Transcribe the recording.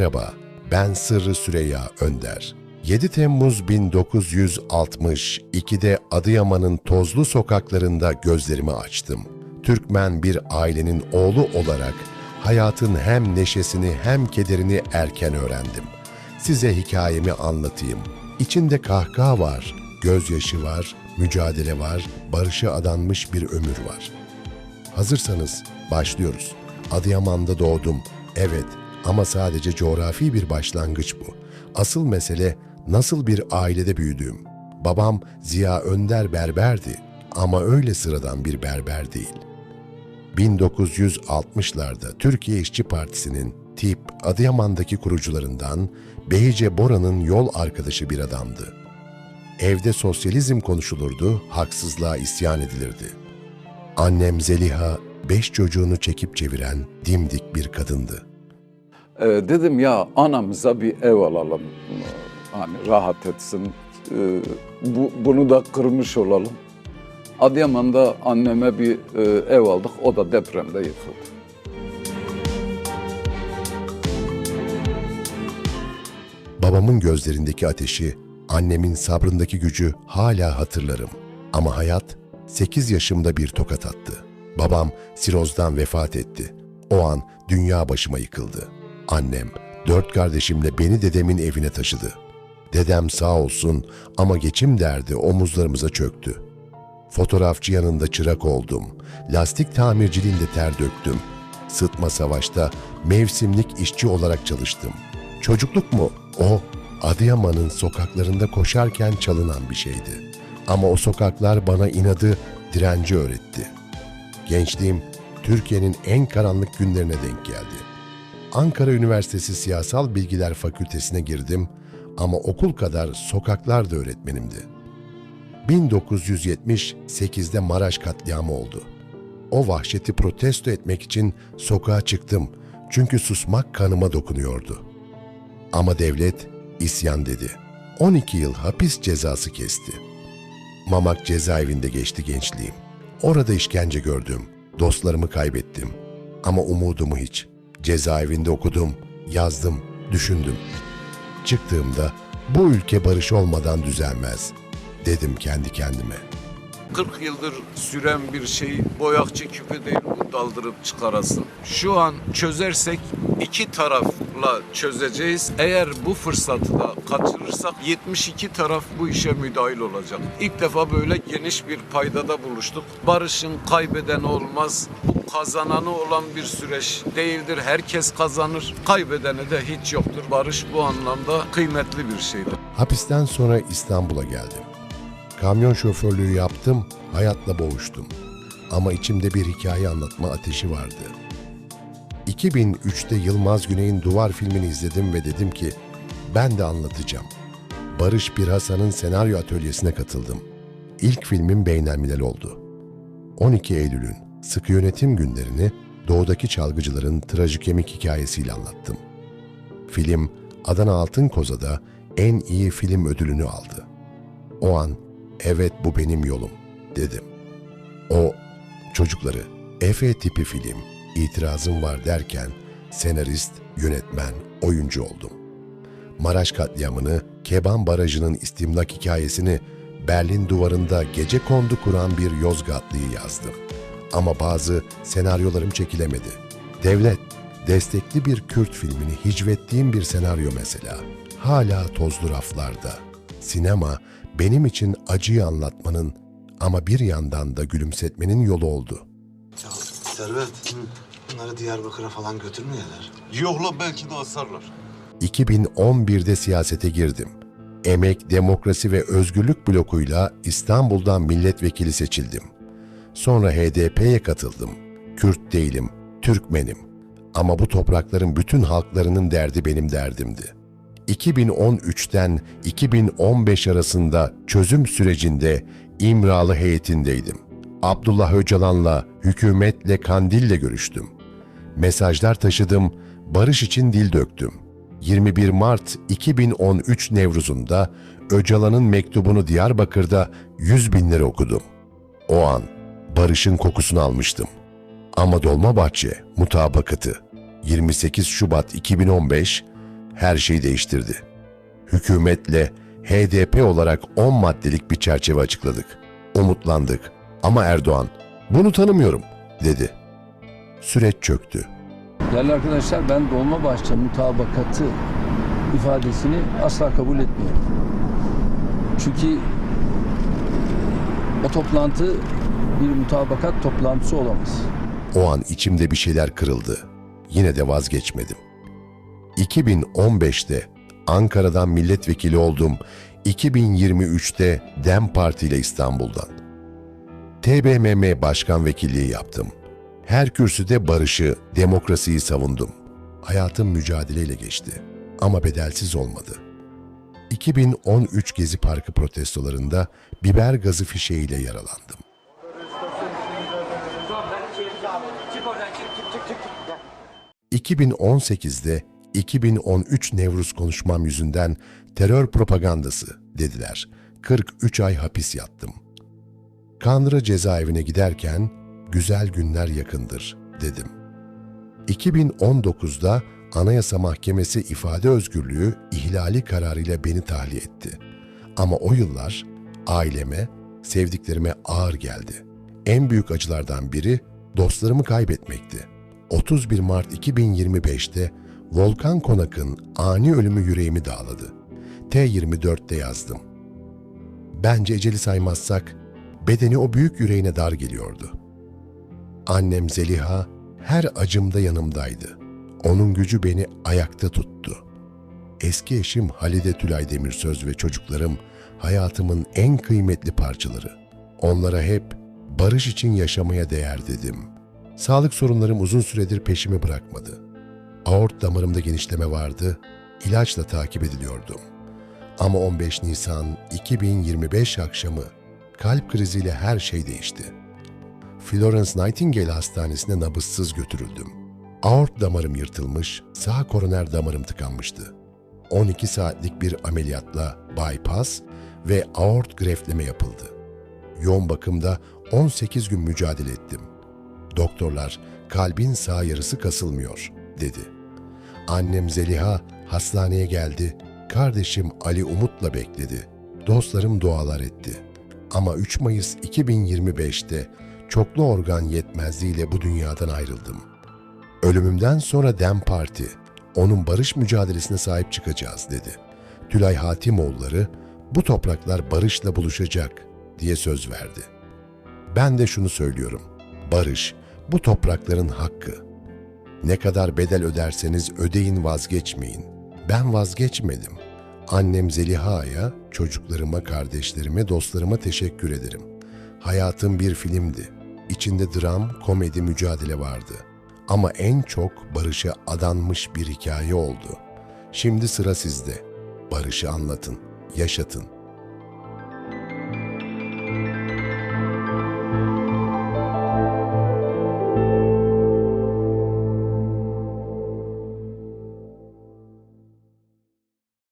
Merhaba, ben Sırrı Süreyya Önder. 7 Temmuz 1962'de Adıyaman'ın tozlu sokaklarında gözlerimi açtım. Türkmen bir ailenin oğlu olarak hayatın hem neşesini hem kederini erken öğrendim. Size hikayemi anlatayım. İçinde kahkaha var, gözyaşı var, mücadele var, barışa adanmış bir ömür var. Hazırsanız başlıyoruz. Adıyaman'da doğdum. Evet ama sadece coğrafi bir başlangıç bu. Asıl mesele nasıl bir ailede büyüdüğüm. Babam Ziya Önder berberdi ama öyle sıradan bir berber değil. 1960'larda Türkiye İşçi Partisi'nin tip Adıyaman'daki kurucularından Behice Bora'nın yol arkadaşı bir adamdı. Evde sosyalizm konuşulurdu, haksızlığa isyan edilirdi. Annem Zeliha, beş çocuğunu çekip çeviren dimdik bir kadındı. Ee, dedim ya anamıza bir ev alalım. Hani rahat etsin. Ee, bu, bunu da kırmış olalım. Adıyaman'da anneme bir e, ev aldık. O da depremde yıkıldı. Babamın gözlerindeki ateşi, annemin sabrındaki gücü hala hatırlarım. Ama hayat 8 yaşımda bir tokat attı. Babam sirozdan vefat etti. O an dünya başıma yıkıldı. Annem dört kardeşimle beni dedemin evine taşıdı. Dedem sağ olsun ama geçim derdi omuzlarımıza çöktü. Fotoğrafçı yanında çırak oldum. Lastik tamirciliğinde ter döktüm. Sıtma savaşta mevsimlik işçi olarak çalıştım. Çocukluk mu? O Adıyaman'ın sokaklarında koşarken çalınan bir şeydi. Ama o sokaklar bana inadı, direnci öğretti. Gençliğim Türkiye'nin en karanlık günlerine denk geldi. Ankara Üniversitesi Siyasal Bilgiler Fakültesine girdim ama okul kadar sokaklar da öğretmenimdi. 1978'de Maraş katliamı oldu. O vahşeti protesto etmek için sokağa çıktım çünkü susmak kanıma dokunuyordu. Ama devlet isyan dedi. 12 yıl hapis cezası kesti. Mamak cezaevinde geçti gençliğim. Orada işkence gördüm. Dostlarımı kaybettim. Ama umudumu hiç. Cezaevinde okudum, yazdım, düşündüm. Çıktığımda bu ülke barış olmadan düzelmez dedim kendi kendime. 40 yıldır süren bir şey boyakçı küpü değil bu daldırıp çıkarasın. Şu an çözersek iki tarafla çözeceğiz. Eğer bu fırsatı da kaçırırsak 72 taraf bu işe müdahil olacak. İlk defa böyle geniş bir paydada buluştuk. Barışın kaybeden olmaz. Kazananı olan bir süreç değildir. Herkes kazanır. Kaybedeni de hiç yoktur. Barış bu anlamda kıymetli bir şeydir. Hapisten sonra İstanbul'a geldim. Kamyon şoförlüğü yaptım, hayatla boğuştum. Ama içimde bir hikaye anlatma ateşi vardı. 2003'te Yılmaz Güney'in Duvar filmini izledim ve dedim ki ben de anlatacağım. Barış Bir Hasan'ın senaryo atölyesine katıldım. İlk filmim Beynelmilel oldu. 12 Eylül'ün sıkı yönetim günlerini doğudaki çalgıcıların trajikemik hikayesiyle anlattım. Film Adana Altın Koza'da en iyi film ödülünü aldı. O an evet bu benim yolum dedim. O çocukları Efe tipi film itirazım var derken senarist, yönetmen, oyuncu oldum. Maraş katliamını, Keban Barajı'nın istimlak hikayesini Berlin duvarında gece kondu kuran bir Yozgatlıyı yazdım. Ama bazı senaryolarım çekilemedi. Devlet, destekli bir Kürt filmini hicvettiğim bir senaryo mesela. Hala tozlu raflarda. Sinema benim için acıyı anlatmanın ama bir yandan da gülümsetmenin yolu oldu. Ya Servet, bunları Diyarbakır'a falan götürmüyorlar. Yok la belki de asarlar. 2011'de siyasete girdim. Emek, Demokrasi ve Özgürlük blokuyla İstanbul'dan milletvekili seçildim. Sonra HDP'ye katıldım. Kürt değilim, Türkmenim. Ama bu toprakların bütün halklarının derdi benim derdimdi. 2013'ten 2015 arasında çözüm sürecinde İmralı heyetindeydim. Abdullah Öcalan'la, hükümetle, Kandil'le görüştüm. Mesajlar taşıdım, barış için dil döktüm. 21 Mart 2013 Nevruz'unda Öcalan'ın mektubunu Diyarbakır'da 100 binlere okudum. O an barışın kokusunu almıştım. Ama Dolmabahçe mutabakatı 28 Şubat 2015 her şeyi değiştirdi. Hükümetle HDP olarak 10 maddelik bir çerçeve açıkladık. Umutlandık. Ama Erdoğan, bunu tanımıyorum, dedi. Süreç çöktü. Değerli arkadaşlar ben Dolmabahçe mutabakatı ifadesini asla kabul etmiyorum. Çünkü o toplantı bir mutabakat toplantısı olamaz. O an içimde bir şeyler kırıldı. Yine de vazgeçmedim. 2015'te Ankara'dan milletvekili oldum. 2023'te DEM Parti ile İstanbul'dan. TBMM Başkan Vekilliği yaptım. Her kürsüde barışı, demokrasiyi savundum. Hayatım mücadeleyle geçti. Ama bedelsiz olmadı. 2013 Gezi Parkı protestolarında biber gazı fişeğiyle yaralandım. 2018'de 2013 Nevruz konuşmam yüzünden terör propagandası dediler. 43 ay hapis yattım. Kandıra cezaevine giderken güzel günler yakındır dedim. 2019'da Anayasa Mahkemesi ifade özgürlüğü ihlali kararıyla beni tahliye etti. Ama o yıllar aileme, sevdiklerime ağır geldi. En büyük acılardan biri dostlarımı kaybetmekti. 31 Mart 2025'te Volkan Konak'ın ani ölümü yüreğimi dağladı. T24'te yazdım. Bence eceli saymazsak bedeni o büyük yüreğine dar geliyordu. Annem Zeliha her acımda yanımdaydı. Onun gücü beni ayakta tuttu. Eski eşim Halide Tülay Demirsöz ve çocuklarım hayatımın en kıymetli parçaları. Onlara hep barış için yaşamaya değer dedim. Sağlık sorunlarım uzun süredir peşimi bırakmadı. Aort damarımda genişleme vardı, ilaçla takip ediliyordum. Ama 15 Nisan 2025 akşamı kalp kriziyle her şey değişti. Florence Nightingale Hastanesi'ne nabızsız götürüldüm. Aort damarım yırtılmış, sağ koroner damarım tıkanmıştı. 12 saatlik bir ameliyatla bypass ve aort greftleme yapıldı. Yoğun bakımda 18 gün mücadele ettim. Doktorlar kalbin sağ yarısı kasılmıyor dedi. Annem Zeliha hastaneye geldi. Kardeşim Ali umutla bekledi. Dostlarım dualar etti. Ama 3 Mayıs 2025'te çoklu organ yetmezliğiyle bu dünyadan ayrıldım. Ölümümden sonra Dem Parti, onun barış mücadelesine sahip çıkacağız dedi. Tülay Hatimoğulları, bu topraklar barışla buluşacak diye söz verdi. Ben de şunu söylüyorum. Barış, bu toprakların hakkı. Ne kadar bedel öderseniz ödeyin vazgeçmeyin. Ben vazgeçmedim. Annem Zeliha'ya, çocuklarıma, kardeşlerime, dostlarıma teşekkür ederim. Hayatım bir filmdi. İçinde dram, komedi, mücadele vardı. Ama en çok barışa adanmış bir hikaye oldu. Şimdi sıra sizde. Barışı anlatın, yaşatın.